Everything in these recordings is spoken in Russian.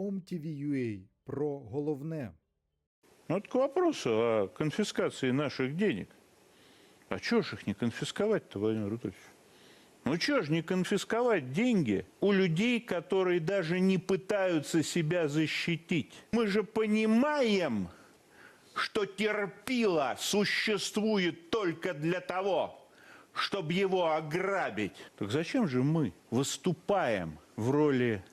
OMTV.ua про головне. Ну, Вот к вопросу о конфискации наших денег. А чего же их не конфисковать-то, Владимир Рудольевич? Ну чего же не конфисковать деньги у людей, которые даже не пытаются себя защитить? Мы же понимаем, что терпило существует только для того, чтобы его ограбить. Так зачем же мы выступаем в роли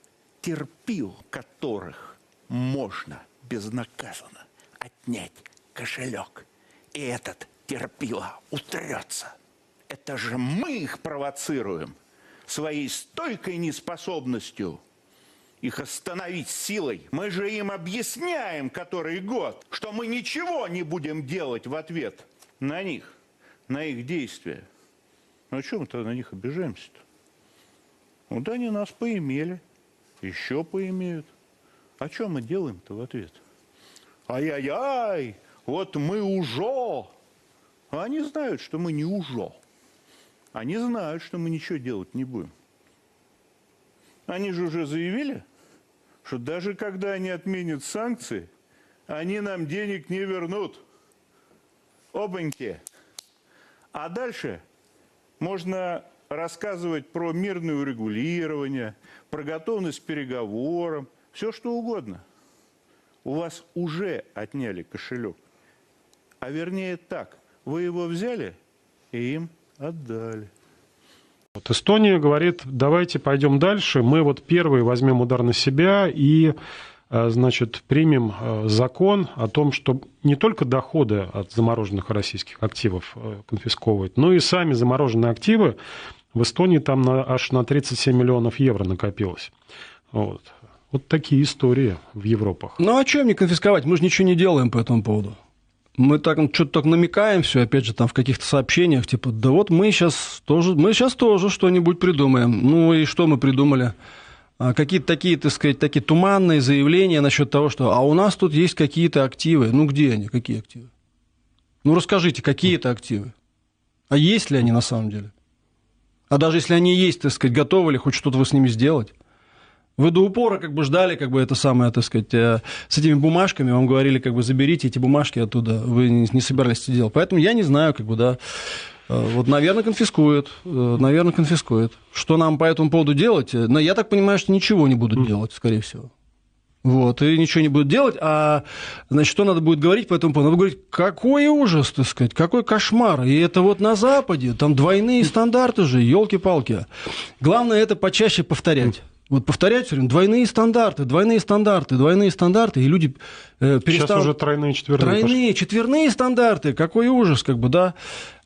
терпил, которых можно безнаказанно отнять кошелек? И этот терпило утрется. Это же мы их провоцируем своей стойкой неспособностью их остановить силой. Мы же им объясняем который год, что мы ничего не будем делать в ответ на них, на их действия. Ну, о чем мы-то на них обижаемся-то? Вот они нас поимели, еще поимеют. А что мы делаем-то в ответ? Ай-яй-яй, вот мы уже. А они знают, что мы не уже. Они знают, что мы ничего делать не будем. Они же уже заявили, что даже когда они отменят санкции, они нам денег не вернут. Обаньки. А дальше можно рассказывать про мирное урегулирование, про готовность к переговорам, все что угодно. У вас уже отняли кошелек. А вернее так, вы его взяли и им отдали. Вот Эстония говорит, давайте пойдем дальше, мы вот первые возьмем удар на себя и значит, примем э, закон о том, что не только доходы от замороженных российских активов э, конфисковывать, но и сами замороженные активы в Эстонии там на, аж на 37 миллионов евро накопилось. Вот. вот такие истории в Европах. Ну а чем не конфисковать? Мы же ничего не делаем по этому поводу. Мы так что-то так намекаем все, опять же, там в каких-то сообщениях, типа, да вот мы сейчас тоже, мы сейчас тоже что-нибудь придумаем. Ну и что мы придумали? А какие-то такие, так сказать, такие туманные заявления насчет того, что а у нас тут есть какие-то активы. Ну где они, какие активы? Ну расскажите, какие это активы? А есть ли они на самом деле? А даже если они есть, так сказать, готовы ли хоть что-то вы с ними сделать? Вы до упора как бы ждали, как бы это самое, так сказать, э, с этими бумажками, вам говорили, как бы заберите эти бумажки оттуда, вы не собирались это делать. Поэтому я не знаю, как бы, да, вот, наверное, конфискуют, э, наверное, конфискуют. Что нам по этому поводу делать? Но я так понимаю, что ничего не будут делать, скорее всего. Вот, и ничего не будут делать, а, значит, что надо будет говорить по этому поводу? Надо говорить, какой ужас, так сказать, какой кошмар. И это вот на Западе, там двойные стандарты же, елки-палки. Главное это почаще повторять. Вот повторять все время, двойные стандарты, двойные стандарты, двойные стандарты, и люди э, перестанут... Сейчас уже тройные, четверные. Тройные, четверные стандарты, какой ужас, как бы, да.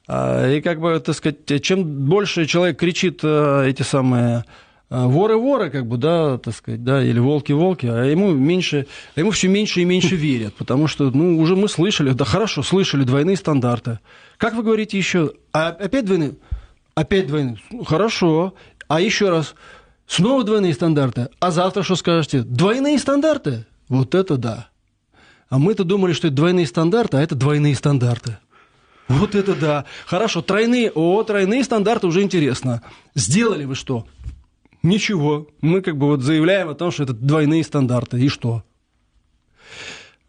А, и как бы, так сказать, чем больше человек кричит э, эти самые э, воры-воры, как бы, да, так сказать, да, или волки-волки, а ему меньше, ему все меньше и меньше верят, потому что, ну, уже мы слышали, да хорошо, слышали двойные стандарты. Как вы говорите еще? А опять двойные? Опять двойные. Ну, хорошо. А еще раз, Снова двойные стандарты. А завтра что скажете? Двойные стандарты? Вот это да. А мы-то думали, что это двойные стандарты, а это двойные стандарты. Вот это да. Хорошо, тройные. О, тройные стандарты уже интересно. Сделали вы что? Ничего. Мы как бы вот заявляем о том, что это двойные стандарты. И что?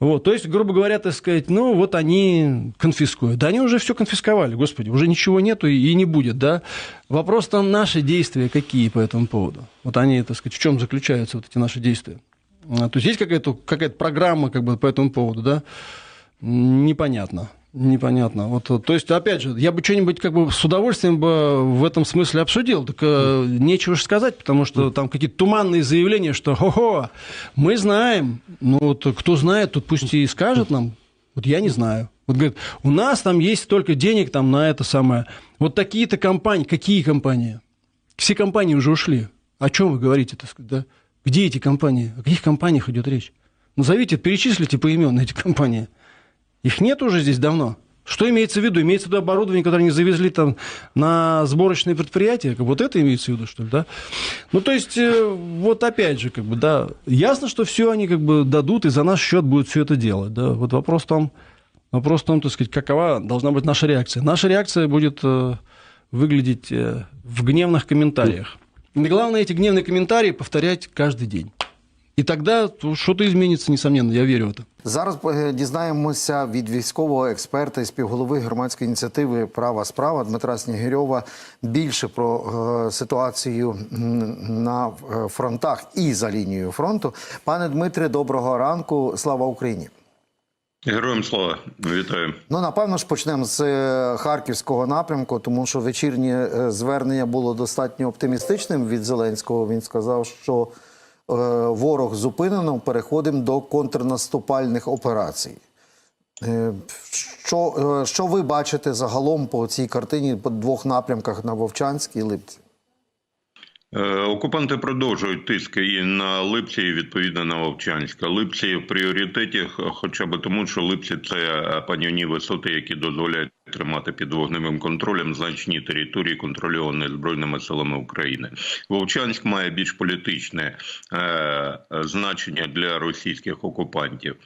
Вот, то есть, грубо говоря, так сказать, ну, вот они конфискуют. Да они уже все конфисковали, господи, уже ничего нету и, не будет, да. Вопрос там, наши действия какие по этому поводу? Вот они, так сказать, в чем заключаются вот эти наши действия? А, то есть, есть какая-то какая программа как бы по этому поводу, да? Непонятно. Непонятно. Вот, то есть, опять же, я бы что-нибудь как бы с удовольствием бы в этом смысле обсудил, так э, нечего же сказать, потому что там какие-то туманные заявления, что хо-хо, мы знаем, ну вот кто знает, тут пусть и скажет нам, вот я не знаю. Вот говорит, у нас там есть столько денег там на это самое. Вот такие-то компании, какие компании? Все компании уже ушли. О чем вы говорите, так сказать, да? Где эти компании? О каких компаниях идет речь? Назовите, перечислите поименно эти компании. Их нет уже здесь давно. Что имеется в виду? Имеется в виду оборудование, которое они завезли там на сборочные предприятия? Как вот это имеется в виду, что ли, да? Ну, то есть, э, вот опять же, как бы, да, ясно, что все они как бы дадут и за наш счет будут все это делать, да. Вот вопрос в том, вопрос в том, так сказать, какова должна быть наша реакция. Наша реакция будет э, выглядеть э, в гневных комментариях. И главное, эти гневные комментарии повторять каждый день. И тогда то что-то изменится, несомненно, я верю в это. Зараз е, дізнаємося від військового експерта і співголови громадської ініціативи Права справа Дмитра Снігирьова більше про е, ситуацію на е, фронтах і за лінією фронту. Пане Дмитре, доброго ранку. Слава Україні! Героям слава, вітаю. Ну, напевно ж, почнемо з харківського напрямку, тому що вечірнє звернення було достатньо оптимістичним від Зеленського. Він сказав, що ворог зупинено, переходимо до контрнаступальних операцій. Е, Що, е, що ви бачите загалом по цій картині по двох напрямках на Вовчанській і Липці? Е, Окупанти продовжують тиск і на Липці, і відповідно на Вовчанська. Липці в пріоритеті, хоча б тому, що Липці це е, панівні висоти, які дозволяють тримати під вогневим контролем значні території, контрольовані збройними силами України. Вовчанськ має більш політичне е, значення для російських окупантів.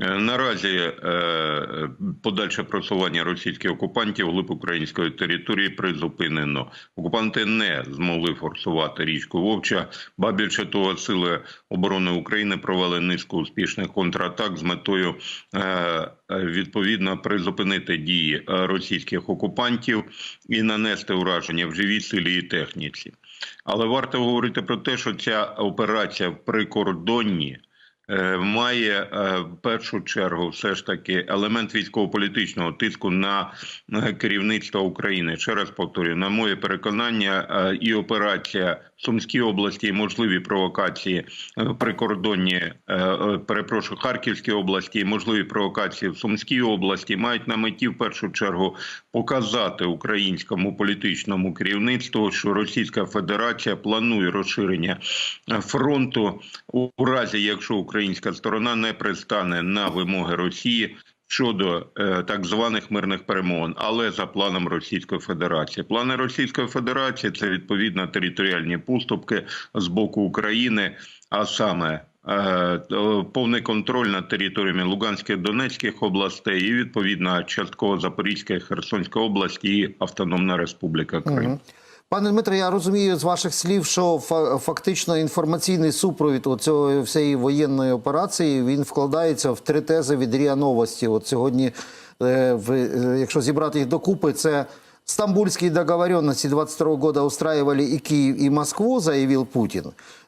Е, Наразі е, подальше просування російських окупантів глиб української території призупинено. Окупанти не змогли форсувати річку Вовча. Ба більше того, сили оборони України провели низку успішних контратак з метою е, е, відповідно призупинити дії е, російських окупантів і нанести ураження в живій силі і техніці. Але варто говорити про те, що ця операція в прикордонні е, має е, в першу чергу все ж таки елемент військово-політичного тиску на е, керівництво України. Ще раз повторюю, на моє переконання, і операція Сумській області, можливі провокації е, прикордонні, е, е, перепрошую, Харківській області, можливі провокації в Сумській області мають на меті в першу чергу показати українському політичному керівництву, що Російська Федерація планує розширення фронту у разі, якщо українська сторона не пристане на вимоги Росії. Щодо е, так званих мирних перемовин, але за планом Російської Федерації, плани Російської Федерації це відповідно територіальні поступки з боку України, а саме е, повний контроль над територіями Луганської Донецьких областей і відповідно частково Запорізької Херсонської області і Автономна Республіка Крим. Мгм. Пане Дмитре, я розумію з ваших слів, що фа- фактично інформаційний супровід оцього всієї воєнної операції він вкладається в три тези від РІА Новості. От сьогодні, е, е, якщо зібрати їх докупи, це стамбульські договоренності 22 года устраивали і Київ, і Москву, заявив Путин.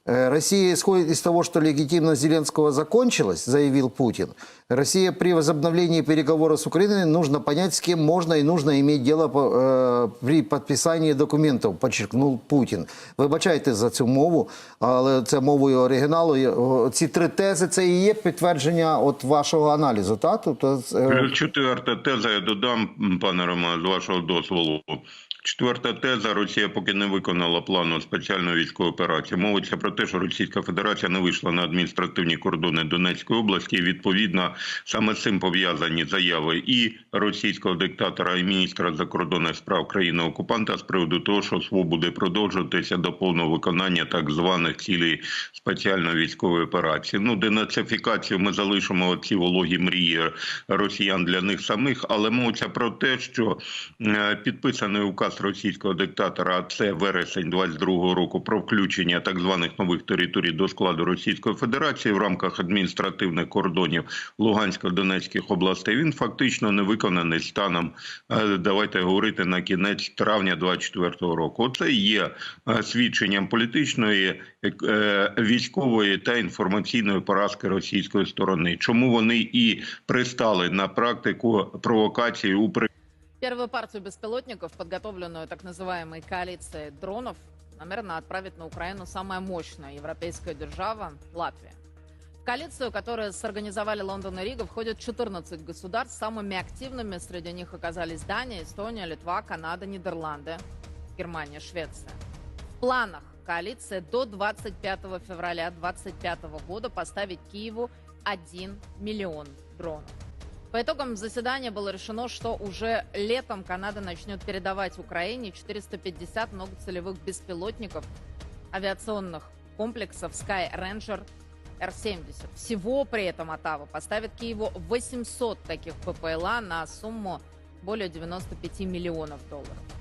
Э, Россия исходит из того, что легитимность Зеленского закончилась, заявил Путин. Россия при возобновлении переговоров с Украиной нужно понять, с кем можно и нужно иметь дело э, при підписанні документів, подчеркнув Путін. Вибачайте за цю мову, але це мовою оригіналу. Ці три тези це і є підтвердження от вашого аналізу. Так? Тобто, е, Плюс четверта теза, я додам, пане Романе, з вашого дозволу. Четверта теза: Росія поки не виконала плану спеціальної військової операції. Мовиться про те, що Російська Федерація не вийшла на адміністративні кордони Донецької області. І відповідно саме з цим пов'язані заяви і російського диктатора, і міністра закордонних справ країни окупанта з приводу того, що СВО буде продовжуватися до повного виконання так званих цілей спеціальної військової операції. Ну, денацифікацію ми залишимо ці вологі мрії росіян для них самих, але мовиться про те, що е, підписаний указ російського диктатора, а це вересень 22-го року, про включення так званих нових територій до складу Російської Федерації в рамках адміністративних кордонів Лугансько-Донецьких областей. Він фактично не виконаний станом. е, Давайте говорити на кінець травня 24-го року. Оце є е, свідченням політичної, е, військової та інформаційної поразки російської сторони. Чому вони і пристали на практику провокації у при Первую партию беспилотников, подготовленную так называемой коалицией дронов, намерена отправить на Украину самая мощная европейская держава – Латвия. В коалицию, которую сорганизовали Лондон и Рига, входят 14 государств. Самыми активными среди них оказались Дания, Эстония, Литва, Канада, Нидерланды, Германия, Швеция. В планах коалиции до 25 февраля 2025 года поставить Киеву 1 миллион дронов. По итогам заседания было решено, что уже летом Канада начнет передавать Украине 450 многоцелевых беспилотников авиационных комплексов Sky Ranger Р-70. Всего при этом Оттава поставит Киеву 800 таких ППЛА на сумму более 95 миллионов долларов.